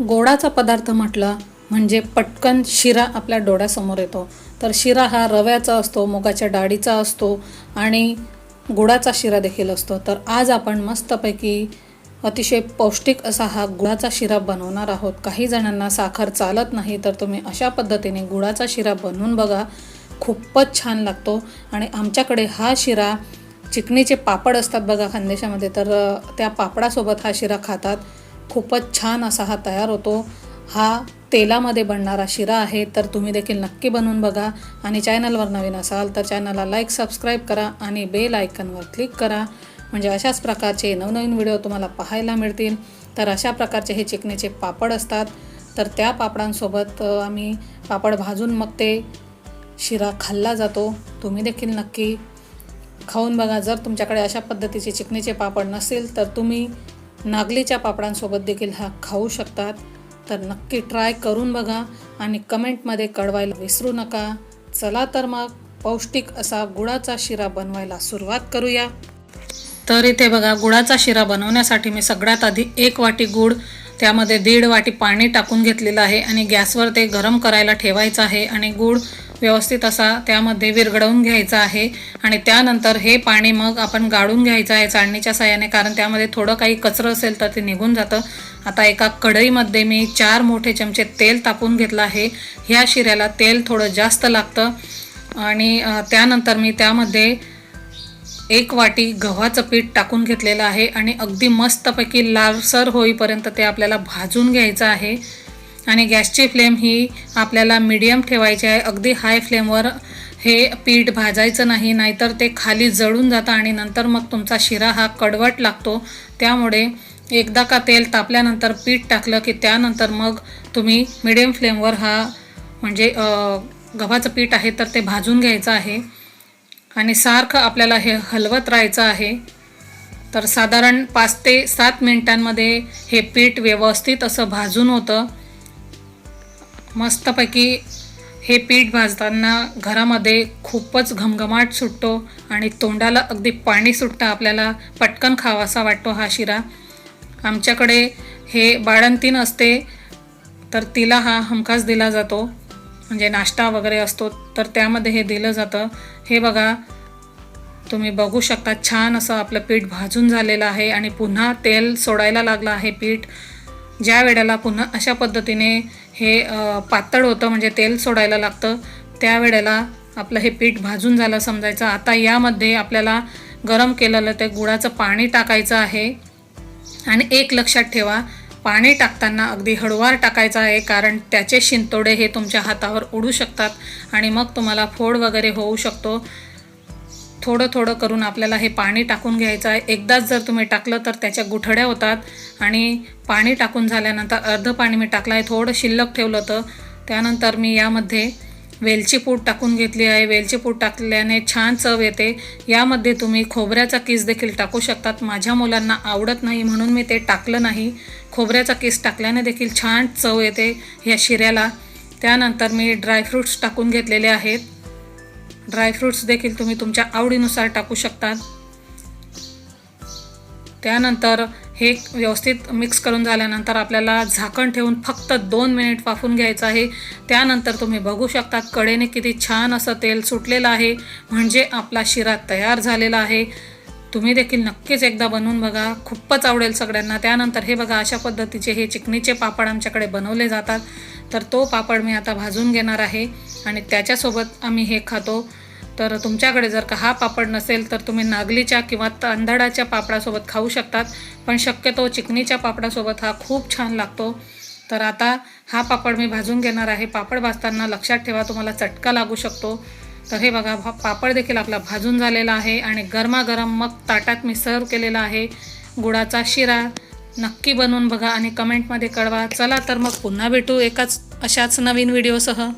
गोडाचा पदार्थ म्हटलं म्हणजे पटकन शिरा आपल्या डोळ्यासमोर येतो. तर शिरा हा रव्याचा असतो मुगाच्या डाळीचा असतो आणि गुळाचा शिरा देखील असतो. तर आज आपण मस्तपैकी अतिशय पौष्टिक असा हा गुळाचा शिरा बनवणार आहोत. काही जणांना साखर चालत नाही तर तुम्ही अशा पद्धतीने गुळाचा शिरा बनवून बघा. खूपच छान लागतो. आणि आमच्याकडे हा शिरा चिकणीचे पापड असतात बघा खानदेशामध्ये. तर त्या पापडासोबत हा शिरा खातात. खूपच छान असा हा तयार होतो. हा तेलामध्ये बनणारा शिरा आहे तर तुम्ही देखील नक्की बनवून बघा. आणि चॅनलवर नवीन असाल तर चॅनलला लाईक सबस्क्राईब करा आणि बेल आयकनवर क्लिक करा. म्हणजे अशाच प्रकारचे नवनवीन व्हिडिओ तुम्हाला पाहायला मिळतील. तर अशा प्रकारचे हे चिकणीचे पापड असतात. तर त्या पापडांसोबत आम्ही पापड भाजून मग ते शिरा खाल्ला जातो. तुम्ही देखील नक्की खाऊन बघा. जर तुमच्याकडे अशा पद्धतीचे चिकणीचे पापड नसेल तर तुम्ही नागलीच्या पापडांसोबत देखील हा खाऊ शकतात. तर नक्की ट्राय करून बघा आणि कमेंटमध्ये कळवायला विसरू नका. चला तर मग पौष्टिक असा गुळाचा शिरा बनवायला सुरुवात करूया. तर इथे बघा गुळाचा शिरा बनवण्यासाठी मी सगळ्यात आधी एक वाटी गूळ त्यामध्ये दीड वाटी पाणी टाकून घेतलेलं आहे आणि गॅसवर ते गरम करायला ठेवायचं आहे आणि गूळ व्यवस्थित असा त्यामध्ये विरघळवून घ्यायचा आहे. आणि त्यानंतर हे पाणी मग आपण गाळून घ्यायचं आहे चाळणीच्या साह्याने कारण त्यामध्ये थोडं काही कचरं असेल तर ते निघून जातं. आता एका कढईमध्ये मी चार मोठे चमचे तेल तापून घेतलं आहे. ह्या शिऱ्याला तेल थोडं जास्त लागतं. आणि त्यानंतर मी त्यामध्ये एक वाटी गव्हाचं पीठ टाकून घेतलेलं आहे. आणि अगदी मस्तपैकी लालसर होईपर्यंत ते आपल्याला भाजून घ्यायचं आहे. आणि गॅसची फ्लेम ही आपल्याला मीडियम ठेवायची आहे. अगदी हाय फ्लेमवर हे पीठ भाजायचं नाही नाहीतर ते खाली जळून जातं आणि नंतर मग तुमचा शिरा हा कडवट लागतो. त्यामुळे एकदा का तेल तापल्यानंतर पीठ टाकलं की त्यानंतर मग तुम्ही मिडियम फ्लेमवर हा म्हणजे गव्हाचं पीठ आहे तर ते भाजून घ्यायचं आहे. आणि सारखं आपल्याला हे हलवत राहायचं आहे. तर साधारण पाच ते सात मिनिटांमध्ये हे पीठ व्यवस्थित असं भाजून होतं. मस्तपैकी हे पीठ भाजताना घरामध्ये खूपच घमघमाट सुटतो आणि तोंडाला अगदी पाणी सुटतं आपल्याला. पटकन खावासा वाटतो हा शिरा. आमच्याकडे हे बाळंतीन असते तर तिला हा हमखास दिला जातो. म्हणजे नाश्ता वगैरे असतो तर त्यामध्ये हे दिलं जातं. हे बघा तुम्ही बघू शकता छान असं आपलं पीठ भाजून झालेलं आहे आणि पुन्हा तेल सोडायला लागलं आहे पीठ. ज्या वेळेला पुन्हा अशा पद्धतीने हे पातळ होतं म्हणजे तेल सोडायला लागतं त्यावेळेला आपलं हे पीठ भाजून झालं समजायचं. आता यामध्ये आपल्याला गरम केलेलं ते गुळाचं पाणी टाकायचं आहे. आणि एक लक्षात ठेवा पाणी टाकताना अगदी हळुवार टाकायचं आहे कारण त्याचे शिंतोडे हे तुमच्या हातावर उडू शकतात आणि मग तुम्हाला फोड वगैरे होऊ शकतो. थोडं थोडं करून आपल्याला हे पाणी टाकून घ्यायचं आहे. एकदाच जर तुम्ही टाकलं तर त्याच्या गुठड्या होतात. आणि पाणी टाकून झाल्यानंतर अर्धं पाणी मी टाकलं आहे. थोडं शिल्लक ठेवलं होतं. त्यानंतर मी यामध्ये वेलची पूड टाकून घेतली आहे. वेलची पूड टाकल्याने छान चव येते. यामध्ये तुम्ही खोबऱ्याचा किस देखील टाकू शकतात. माझ्या मुलांना आवडत नाही म्हणून मी ते टाकलं नाही. खोबऱ्याचा किस टाकल्याने देखील छान चव येते ह्या शिऱ्याला. त्यानंतर मी ड्रायफ्रूट्स टाकून घेतलेले आहेत. ड्रायफ्रूट्स देखील तुम्ही तुमच्या आवडीनुसार टाकू शकतात. त्यानंतर हे व्यवस्थित मिक्स करून झाल्यानंतर आपल्याला झाकण ठेवून फक्त दोन मिनिट वाफून घ्यायचं आहे. त्यानंतर तुम्ही बघू शकता कडेने किती छान असं तेल सुटलेलं आहे. म्हणजे आपला शिरा तयार झालेला आहे. तुम्ही देखील नक्कीच एकदा बनवून बघा. खूपच आवडेल सगळ्यांना. त्यानंतर हे बघा अशा पद्धतीचे हे चिकणीचे पापड आमच्याकडे बनवले जातात. तर तो पापड मी आता भाजून घेणार आहे आणि त्याच्यासोबत आम्ही हे खातो. तर तुमच्याकडे जर का हा पापड नसेल तर तुम्ही नागलीच्या किंवा तांदळाच्या पापडासोबत खाऊ शकतात. पण शक्यतो चिकणीच्या पापडासोबत हा खूप छान लागतो. तर आता हा पापड मी भाजून घेणार आहे. पापड भाजताना लक्षात ठेवा तुम्हाला चटका लागू शकतो. तर हे बघा भा पापड देखील आपला भाजून झालेला आहे आणि गरमागरम मग ताटात मी सर्व केलेला आहे गुळाचा शिरा. नक्की बनवून बघा आणि कमेंटमध्ये कळवा. चला तर मग पुन्हा भेटू एकाच अशाच नवीन व्हिडिओसह